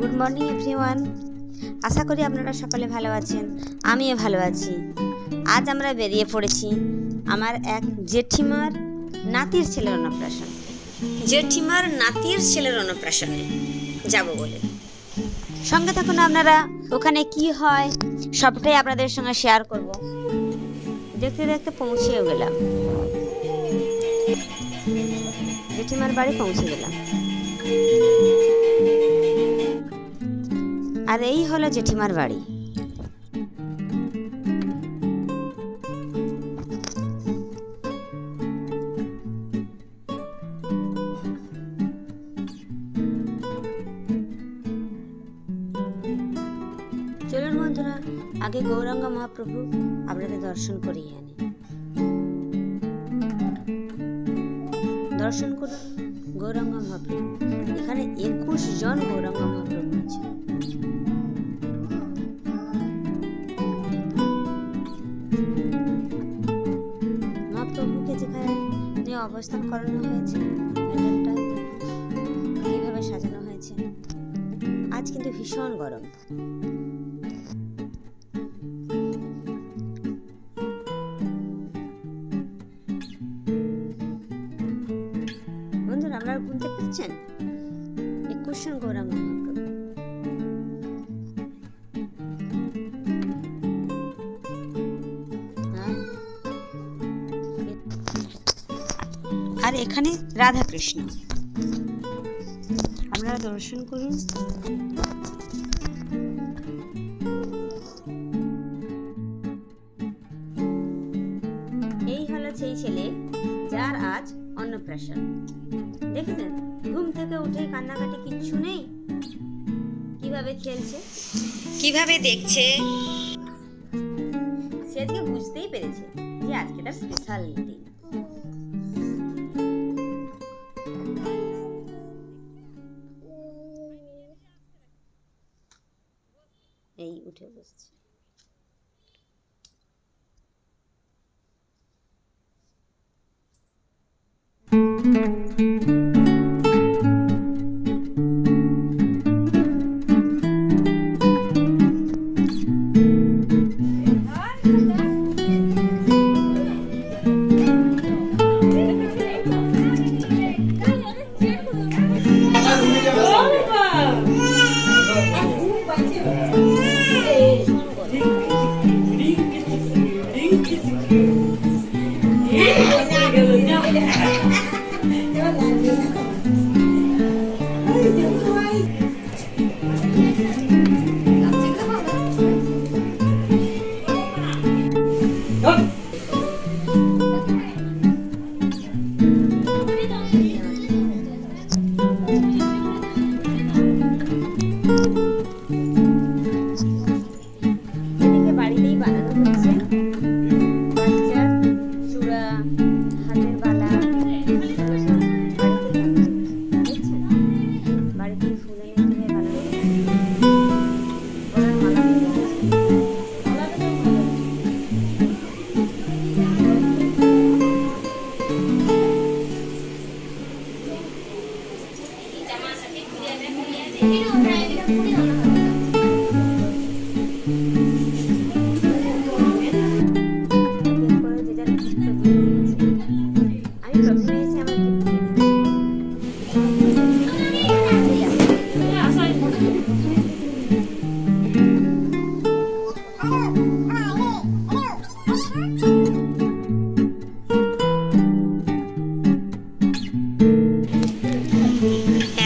Good morning everyone আশা করি আপনারা সকলে ভালো আছেন। আমিও ভালো আছি। আজ আমরা বেরিয়ে পড়েছি আমার এক জেঠিমার নাতির ছেলের অন্নপ্রাশন। জেঠিমার নাতির ছেলের অন্নপ্রাশনে যাব বলে। সঙ্গে থাকুন আপনারা, ওখানে কি হয়, সবটাই আপনাদের সঙ্গে শেয়ার করব। দেখতে দেখতে পৌঁছেও গেলাম। জেঠিমার বাড়ি পৌঁছে গেলাম। আর এই হলো জেঠিমার বাড়ি। চলুন বন্ধুরা, আগে গৌরাঙ্গ মহাপ্রভু আপনাদের দর্শন করিয়ে আনি। দর্শন করুন। গৌরাঙ্গ মহাপ্রভু। এখানে একুশ জন গৌরাঙ্গ মহাপ্রভু আছে মহাপ্রভুকে যেখানে অবস্থান করানো হয়েছে, প্যান্ডেলটা এইভাবে সাজানো হয়েছে, আজ কিন্তু ভীষণ গরম। আপনারা ঘুমতে পারছেন একুশ জন গৌরাঙ্গ মহাপ্রভু আর আর এখানে রাধা কৃষ্ণ আপনারা দর্শন করুন এই হলো সেই ছেলে যার আজ অন্নপ্রাশন দেখেছেন? ঘুম থেকে উঠে কান্নাকাটি কিচ্ছু নেই? কীভাবে খেলছে? কীভাবে দেখছে? সে আজকে বুঝতেই পেরেছে যে আজকে তার স্পেশাল দিন এই উঠে বসছে।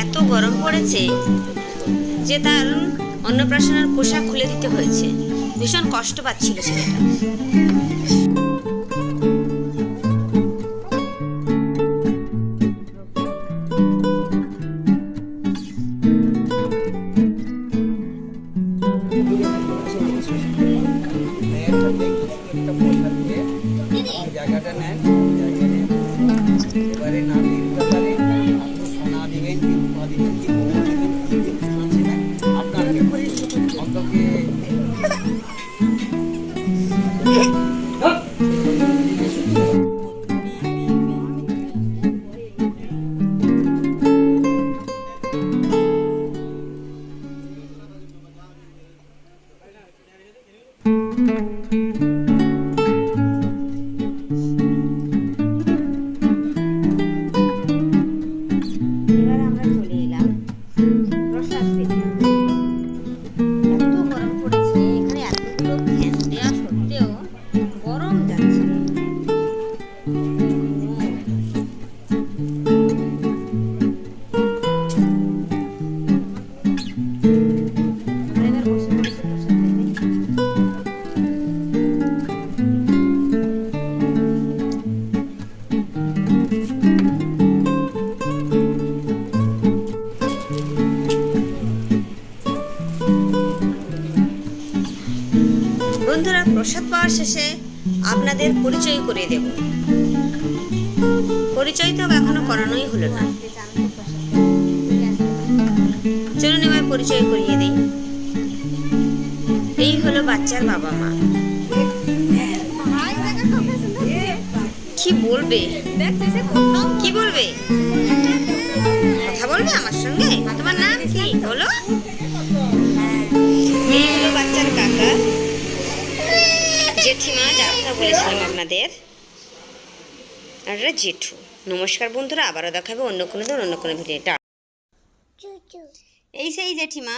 এত গরম পড়েছে যে তার অন্নপ্রাশনের পোশাক খুলে দিতে হয়েছে। ভীষণ কষ্ট পাচ্ছিল ছেলেটা। প্রসাদ পাওয়ার শেষে আপনাদের পরিচয় করিয়ে দেব। পরিচয় তো এখনও করানোই হলো না। চলুন এবার পরিচয় করিয়ে দিই। এই হলো বাচ্চার বাবা মা। কি বলবে? কি বলবে? কথা বলবে আমার সঙ্গে? তোমার নাম কি? বলো। জেঠিমা যার কথা বলেছিলাম আপনাদের। আর জেঠু নমস্কার বন্ধুরা আবারও দেখাবে অন্য কোনো দিন অন্য কোনো ভিডিওটা এই সেই জেঠিমা।